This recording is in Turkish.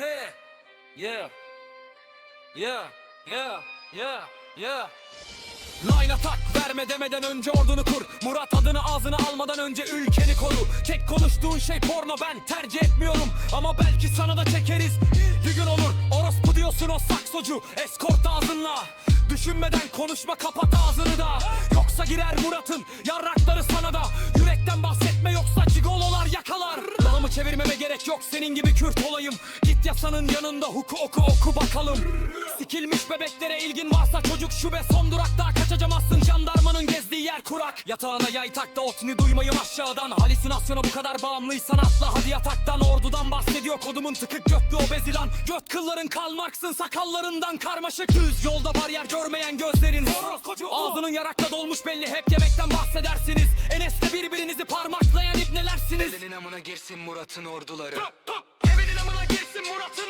He. Yeah. Yeah. Yeah. Yeah. Yeah. Line atak verme demeden önce ordunu kur Murat adını ağzına almadan önce ülkeni koru Tek konuştuğun şey porno ben tercih etmiyorum Ama belki sana da çekeriz Bir gün olur orospu diyorsun o saksocu Eskort ağzınla Düşünmeden konuşma kapat ağzını da Yoksa girer Murat'ın yarrakları sana da gerek yok senin gibi Kürt olayım. Git yasanın yanında huku oku oku bakalım. Sikilmiş bebeklere ilgin varsa çocuk şube son durakta Kaçacamazsın jandarmanın gezdiği yer kurak. Yatağına yay takta otni duymayım aşağıdan. Halüsinasyona bu kadar bağımlıysan atla. Hadi yataktan Ordudan bahsediyor kodumun tıkık götlü obez ilan. Göt kılların kalmaksın sakallarından karmaşık. Düz yolda bariyer görmeyen gözlerin. Ağzının yarakla dolmuş belli hep yemekten bahsedersiniz. Enes'te birbirinizi parmaklayan Elinin amına girsin Murat'ın orduları. Evinin amına girsin Murat'ın